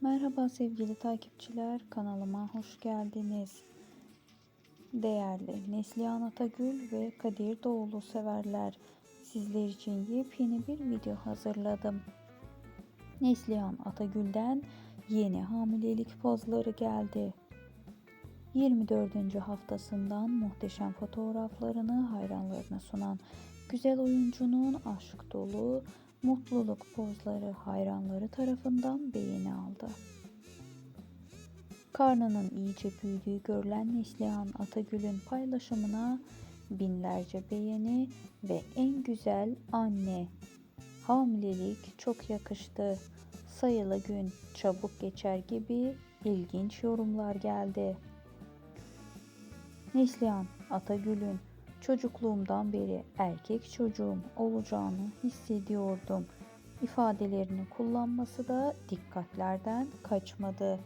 Merhaba sevgili takipçiler, kanalıma hoş geldiniz. Değerli Neslihan Atagül ve Kadir Doğulu severler, sizler için yepyeni bir video hazırladım. Neslihan Atagül'den yeni hamilelik pozları geldi. 24. haftasından muhteşem fotoğraflarını hayranlarına sunan güzel oyuncunun aşk dolu mutluluk pozları hayranları tarafından beğeni aldı. Karnının iyice büyüdüğü görülen Neslihan Atagül'ün paylaşımına binlerce beğeni ve en güzel anne hamilelik çok yakıştı. Sayılı gün çabuk geçer gibi ilginç yorumlar geldi. Neslihan Atagül'ün çocukluğumdan beri erkek çocuğum olacağını hissediyordum. ifadelerini kullanması da dikkatlerden kaçmadı.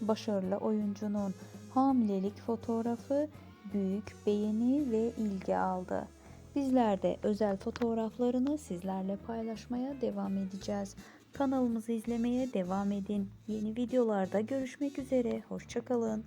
Başarılı oyuncunun hamilelik fotoğrafı büyük beğeni ve ilgi aldı. Bizler de özel fotoğraflarını sizlerle paylaşmaya devam edeceğiz. Kanalımızı izlemeye devam edin. Yeni videolarda görüşmek üzere. Hoşçakalın.